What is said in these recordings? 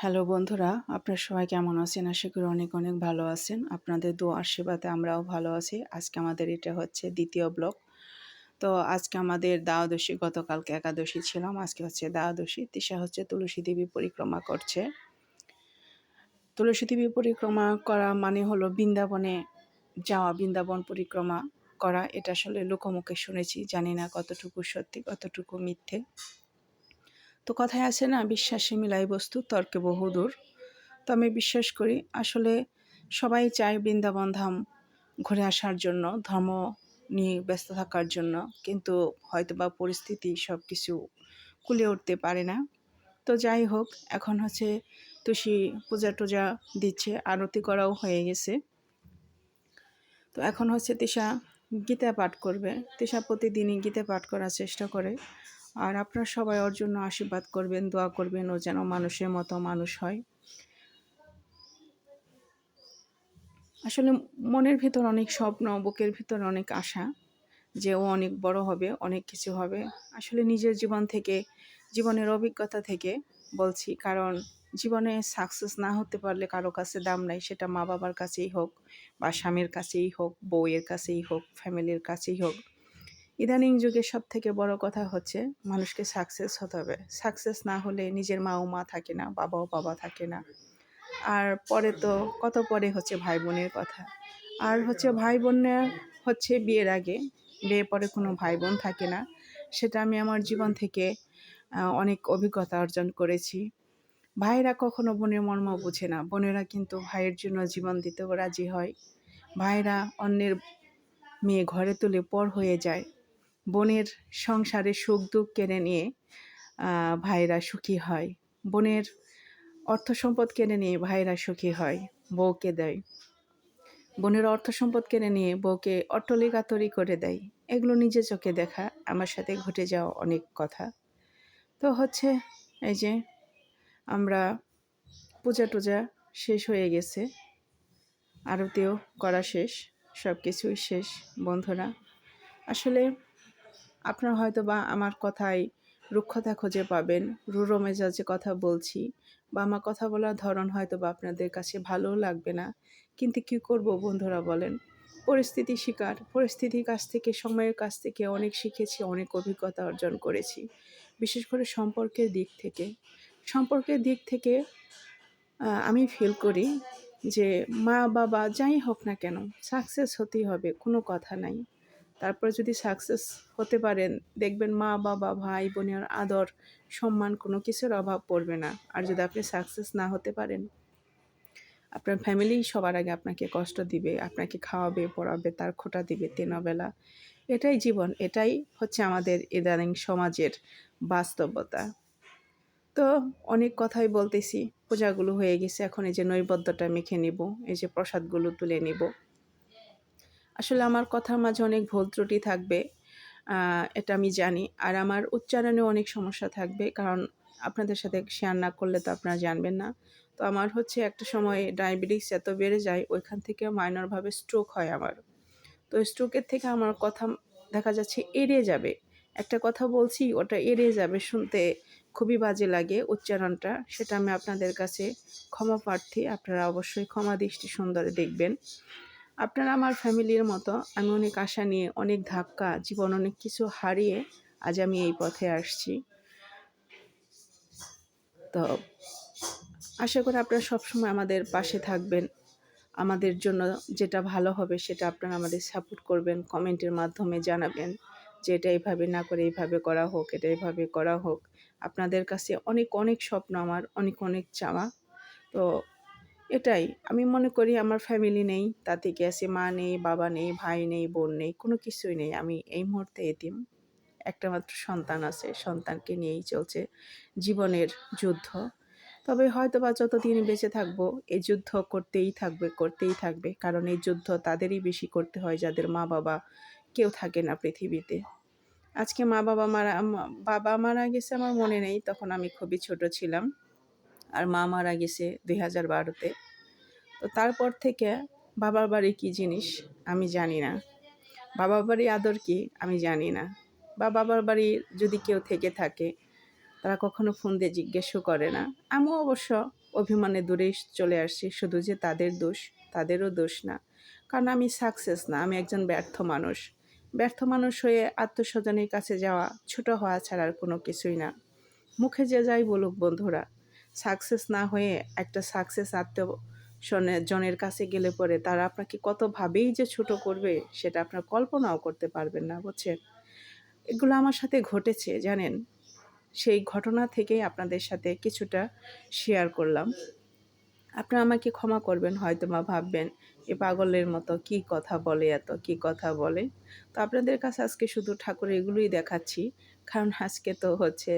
Hello বন্ধুরা, আপনারা সবাই কেমন আছেন? আশা করি অনেক অনেক ভালো আছেন। আপনাদের দু আশীর্বাদে আমরাও ভালো আছি। আজকে আমাদের এটা হচ্ছে দ্বিতীয় ব্লক। তো আজকে আমাদের দ্বাদশী, গতকালকে একাদশী ছিলাম, আজকে হচ্ছে দ্বাদশী। তিশা হচ্ছে তুলসী দেবী পরিক্রমা করছে। তুলসী দেবী পরিক্রমা করা মানে হলো বৃন্দাবনে যাওয়া, বৃন্দাবন পরিক্রমা করা। এটা আসলে লোকমুখে শুনেছি, জানি না কতটুকু সত্যি, কতটুকু মিথ্যে। তো কথায় আছে না, বিশ্বাসে মিলাই বস্তু, তর্কে বহুদূর। তো আমি বিশ্বাস করি, আসলে সবাই চায় বৃন্দাবন ধাম ঘুরে আসার জন্য, ধর্ম নিয়ে ব্যস্ত থাকার জন্য। কিন্তু হয়তো বা পরিস্থিতি সব কিছু কুলে উঠতে পারে না। তো যাই হোক, এখন হচ্ছে তুষি পূজা টুজা দিচ্ছে, আরতি করাও হয়ে গেছে। তো এখন হচ্ছে তিশা গীতা পাঠ করবে। তিশা প্রতিদিনই গীতা পাঠ করার চেষ্টা করে। আর আপনারা সবাই ওর জন্য আশীর্বাদ করবেন, দোয়া করবেন, ও যেন মানুষের মতো মানুষ হয়। আসলে মনের ভিতর অনেক স্বপ্ন, বুকের ভিতর অনেক আশা যে ও অনেক বড় হবে, অনেক কিছু হবে। আসলে নিজের জীবন থেকে, জীবনের অভিজ্ঞতা থেকে বলছি, কারণ জীবনে সাকসেস না হতে পারলে কারও কাছে দাম নাই, সেটা মা বাবার কাছেই হোক বা স্বামীর কাছেই হোক, বউয়ের কাছেই হোক ফ্যামিলির কাছেই হোক। ইদানিং যুগে সব থেকে বড় কথা হচ্ছে মানুষকে সাকসেস হতে হবে। সাকসেস না হলে নিজের মাও মা থাকে না, বাবাও বাবা থাকে না। আর পরে তো কত পরে হচ্ছে ভাই বোনের কথা। আর হচ্ছে ভাই বোনের হচ্ছে বিয়ের আগে বিয়ে পরে কোনো ভাই বোন থাকে না। সেটা আমি আমার জীবন থেকে অনেক অভিজ্ঞতা অর্জন করেছি। ভাইয়েরা কখনো বোনের মর্ম বুঝে না। বোনেরা কিন্তু ভাইয়ের জন্য জীবন দিতেও রাজি হয়। ভাইরা অন্যের মেয়ে ঘরে তুলে পর হয়ে যায়। বোনের সংসারে সুখ দুঃখ কেড়ে নিয়ে ভাইরা সুখী হয়। বোনের অর্থ সম্পদ কেড়ে নিয়ে ভাইরা সুখী হয়, বউকে দেয়। বোনের অর্থ সম্পদ কেড়ে নিয়ে বউকে অট্টলিকা তৈরি করে দেয়। এগুলো নিজে চোখে দেখা, আমার সাথে ঘটে যাওয়া অনেক কথা। তো হচ্ছে এই যে আমরা পূজা টুজা শেষ হয়ে গেছে, আরতিও করা শেষ সব কিছুই শেষ, বন্ধুরা। আসলে আপনার হয়তো বা আমার কথায় রুক্ষতা খুঁজে পাবেন রুরো মেজাজে কথা বলছি বা আমার কথা বলার ধরন হয়তো বা আপনাদের কাছে ভালোও লাগবে না। কিন্তু কি করব বন্ধুরা বলেন? পরিস্থিতি শিকার, পরিস্থিতির কাছ থেকে, সময়ের কাছ থেকে অনেক শিখেছি, অনেক অভিজ্ঞতা অর্জন করেছি। বিশেষ করে সম্পর্কের দিক থেকে। সম্পর্কের দিক থেকে আমি ফিল করি যে মা, বাবা যাই হোক না কেন সাকসেস হতেই হবে, কোনো কথা নাই। তারপরে যদি সাকসেস হতে পারেন, দেখবেন মা, বাবা, ভাই, বোনের আদর, সম্মান কোনো কিছুর অভাব পড়বে না। আর যদি আপনি সাকসেস না হতে পারেন, আপনার ফ্যামিলি সবার আগে আপনাকে কষ্ট দিবে, আপনাকে খাওয়াবে, পড়াবে, তার খোটা দিবে তেনাবেলা এটাই জীবন, এটাই হচ্ছে আমাদের ইদানিং সমাজের বাস্তবতা। তো অনেক কথাই বলতেছি, পূজাগুলো হয়ে গেছে, এখন এই যে নৈবদ্যটা মেখে নিব, এই যে প্রসাদগুলো তুলে নিব। আসলে আমার কথার মাঝে অনেক ভুল ত্রুটি থাকবে এটা আমি জানি। আর আমার উচ্চারণেও অনেক সমস্যা থাকবে, কারণ আপনাদের সাথে শেয়ার না করলে তো আপনারা জানবেন না। তো আমার হচ্ছে একটা সময় ডায়াবেটিস এত বেড়ে যায়, ওইখান থেকে মাইনরভাবে স্ট্রোক হয় আমার। তো স্ট্রোকের থেকে আমার কথা দেখা যাচ্ছে এড়িয়ে যাবে। একটা কথা বলছি, ওটা এড়িয়ে যাবে শুনতে খুবই বাজে লাগে উচ্চারণটা। সেটা আমি আপনাদের কাছে ক্ষমা প্রার্থী, আপনারা অবশ্যই ক্ষমা দৃষ্টি সুন্দরে দেখবেন। আপনারা আমার ফ্যামিলির মতো, আমি অনেক আশা নিয়ে, অনেক ধাক্কা, জীবন অনেক কিছু হারিয়ে আজ আমি এই পথে আসছি। তো, আশা করি আপনারা সবসময় আমাদের পাশে থাকবেন। আমাদের জন্য যেটা ভালো হবে সেটা আপনারা আমাদের সাপোর্ট করবেন কমেন্টের মাধ্যমে জানাবেন যে এটা এইভাবে না করে এইভাবে করা হোক, এটা এইভাবে করা হোক। আপনাদের কাছে অনেক অনেক স্বপ্ন আমার, অনেক অনেক চাওয়া। তো এটাই। আমি মনে করি আমার ফ্যামিলি নেই, তাতে কি আছে মা নেই, বাবা নেই, ভাই নেই, বোন নেই, কোনো কিছুই নেই। আমি এই মুহূর্তে এতিম। একটা মাত্র সন্তান আছে, সন্তানকে নিয়েই চলছে জীবনের যুদ্ধ। তবে হয়তো বা যতদিন বেঁচে থাকব এই যুদ্ধ করতেই থাকবে করতেই থাকবে। কারণ এই যুদ্ধ তাদেরই বেশি করতে হয়, যাদের মা বাবা কেউ থাকে না পৃথিবীতে। আজকে মা বাবা মারা বাবা মারা গেছে আমার মনে নেই, তখন আমি খুবই ছোট ছিলাম। আর মা মারা গেছে দুই হাজার বারোতে। তো তারপর থেকে বাবার বাড়ি কী জিনিস আমি জানি না। বাবার বাড়ি আদর কি আমি জানি না। বা বাবার বাড়ি যদি কেউ থেকে থাকে, তারা কখনো ফোন দিয়ে জিজ্ঞেসও করে না। আমিও অবশ্য অভিমানে দূরেই চলে আসছি, শুধু যে তাদের দোষ, তাদেরও দোষ না। কারণ আমি সাকসেস না, আমি একজন ব্যর্থ মানুষ। ব্যর্থ মানুষ হয়ে আত্মস্বজনের কাছে যাওয়া, ছোট হওয়া ছাড়া আর কোনো কিছুই না। মুখে যে যাই বলুক বন্ধুরা সাকসেস না হয়ে একটা সাকসেস আত্মীয় জনের কাছে গেলে পরে তারা আপনাকে কতভাবেই যে ছোট করবে সেটা আপনার কল্পনাও করতে পারবেন না, বুঝছেন? এগুলো আমার সাথে ঘটেছে, জানেন? সেই ঘটনা থেকেই আপনাদের সাথে কিছুটা শেয়ার করলাম। আপনারা আমাকে ক্ষমা করবেন হয়তো বা ভাববেন, এ পাগলের মতো কি কথা বলে এত, কি কথা বলে? তো আপনাদের কাছে আজকে শুধু ঠাকুর এগুলোই দেখাচ্ছি। কারণ আজকে তো হচ্ছে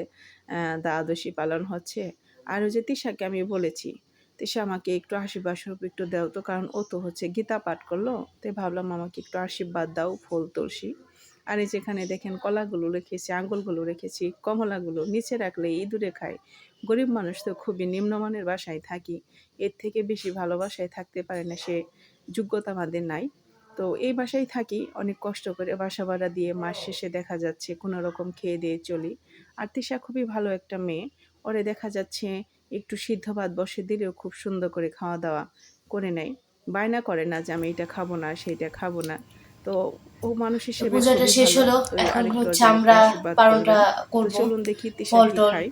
দ্বাদশী পালন হচ্ছে। আর ওই যে তিশাকে আমি বলেছি, তিশা আমাকে একটু আশীর্বাদ একটু দাও তো, কারণ ও তো হচ্ছে গীতা পাঠ করল, তাই ভাবলাম আমাকে একটু আশীর্বাদ দাও ফুল তুলসী। আর এই যেখানে দেখেন কলাগুলো রেখেছি, আঙ্গুলগুলো রেখেছি, কমলাগুলো নিচে রাখলে ইঁদুরে খায়। গরিব মানুষ তো খুবই নিম্নমানের বাসায় থাকি, এর থেকে বেশি ভালোবাসায় থাকতে পারে না সে, যোগ্যতা আমাদের নাই। তো এই বাসায় থাকি, অনেক কষ্ট করে বাসা ভাড়া দিয়ে মাস শেষে দেখা যাচ্ছে কোনো রকম খেয়ে দিয়ে চলি। আর তিশা খুবই ভালো একটা মেয়ে ওরে দেখা যাচ্ছে একটু সিদ্ধ ভাত বসে দিলেও খুব সুন্দর করে খাওয়া দাওয়া করে নেয়। বায়না করে না যে আমি এটা খাব না সেইটা খাব না। তো ও মানুষ হিসেবে পূজাটা শেষ হলো। এখন হচ্ছে আমরা। তো করব। চলুন দেখি ফল কি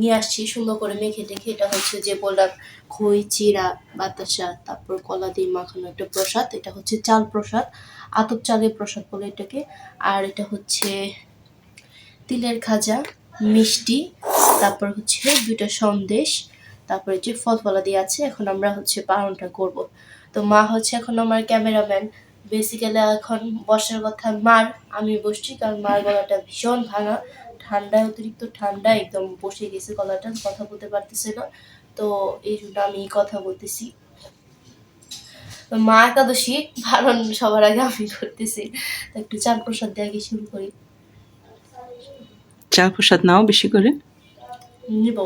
নিয়ে আসছি সুন্দর করে মেখে টেখে। এটা হচ্ছে যে বললাম খই চিরা বাতাসা তারপর কলা দিয়ে মাখানো একটা প্রসাদ। এটা হচ্ছে চাল প্রসাদ আতপ চালের প্রসাদ বলে এটাকে। আর এটা হচ্ছে তিলের খাজা। মিষ্টি, তারপর হচ্ছে দুইটা সন্দেশ, তারপরে যে ফলফলা দিয়ে আছে, এখন আমরা হচ্ছে পালনটা করব। তো মা হচ্ছে এখন আমার ক্যামেরাম্যান। বেসিক্যালি এখন বসার কথা মার, আমি বসছি কারণ মার গলাটা ভীষণ ভাঙা। ঠান্ডায় অতিরিক্ত ঠান্ডা, একদম বসে গেছে গলাটা, কথা বলতে পারতেছে না। তো এই জন্য আমি কথা বলতেছি। মা একাদশী পালন সবার আগে আমি করতেছি। তো একটু চাল প্রসাদ দিয়ে আগে শুরু করি। চা প্রসাদ নাও বেশি করে। নিব।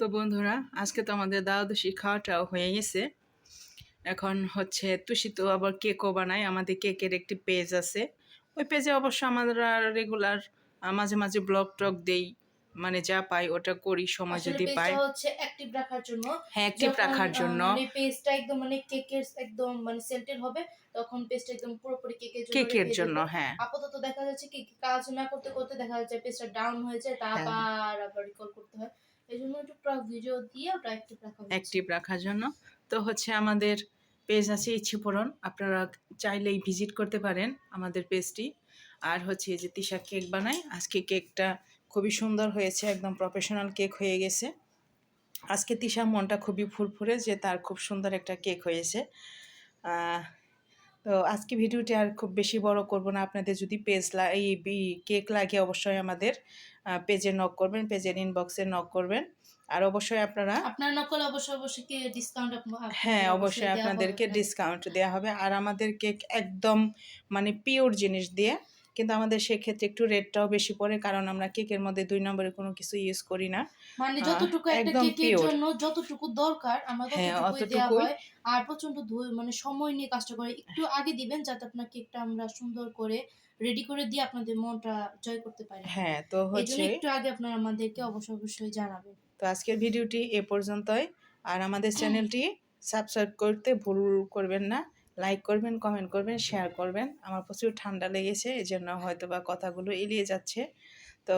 তো বন্ধুরা আজকে তো আমাদের দ্বাদশী খাওয়াটাও হয়ে গেছে। এখন হচ্ছে তুষি তো আবার কেকও বানায় আমাদের কেকের একটি পেজ আছে। ওই পেজে অবশ্য আমরা রেগুলার মাঝে মাঝে ব্লগ টক দেই মানে যা পাই ওটা করি সময় যদি পাই। হচ্ছে অ্যাক্টিভ রাখার জন্য। হ্যাঁ অ্যাক্টিভ রাখার জন্য। মানে পেজটা একদম মানে কেকের একদম মানে সেন্টেড হবে তখন পেজটা একদম পুরোপুরি কেকের জন্য কেকের জন্য হ্যাঁ। আপাতত দেখা যাচ্ছে কি কি কাজ না করতে করতে দেখা যাচ্ছে পেজটা ডাউন হয়ে যায় তা হ্যাঁ। আবার আবার রিকল করতে হয়। এই একটু ভিডিও দিয়ে ওটা অ্যাক্টিভ রাখা। অ্যাক্টিভ রাখার জন্য। তো হচ্ছে আমাদের পেজ আছে ইচ্ছে পূরণ আপনারা চাইলেই ভিজিট করতে পারেন আমাদের পেজটি আর হচ্ছে যে তিশা কেক বানাই আজকে কেকটা খুবই সুন্দর হয়েছে, একদম প্রফেশনাল কেক হয়ে গেছে। আজকে তিশা মনটা খুবই ফুরফুরে যে তার খুব সুন্দর একটা কেক হয়েছে। তো আজকে ভিডিওটি আর খুব বেশি বড় করব না। আপনাদের যদি পেজ এই কেক লাগে অবশ্যই আমাদের পেজে নক করবেন পেজের ইনবক্সে নক করবেন। আর অবশ্যই আপনারা আপনার নকল অবশ্যই অবশ্যই কি ডিসকাউন্ট হ্যাঁ অবশ্যই আপনাদেরকে ডিসকাউন্ট দেওয়া হবে। আর আমাদের কেক একদম মানে পিওর জিনিস দিয়ে কিন্তু আমাদের সেক্ষেত্রে একটু রেটটাও বেশি পড়ে কারণ আমরা কেকের মধ্যে দুই নম্বরে কোনো কিছু ইউজ করি না। মানে যতটুকু একটা কেকের জন্য যতটুকু দরকার আমরা হ্যাঁ, ততটুকুই দেওয়া হয় আর প্রচণ্ড ধৈ- মানে সময় নিয়ে কাজটা করে। একটু আগে দিবেন যাতে আপনার কেকটা আমরা সুন্দর করে রেডি করে দিয়ে আপনাদের মনটা জয় করতে পারি। হ্যাঁ তো হচ্ছে একটু আগে আপনারা আমাদেরকে অবশ্যই অবশ্যই জানাবেন। তো আজকের ভিডিওটি এ পর্যন্তই। আর আমাদের চ্যানেলটি সাবস্ক্রাইব করতে ভুল করবেন না। লাইক করবেন কমেন্ট করবেন শেয়ার করবেন। আমার প্রচুর ঠান্ডা লেগেছে এই জন্য হয়তো বা কথাগুলো এড়িয়ে যাচ্ছে। তো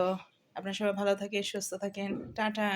আপনার সবাই ভালো থাকেন, সুস্থ থাকেন। টাটা।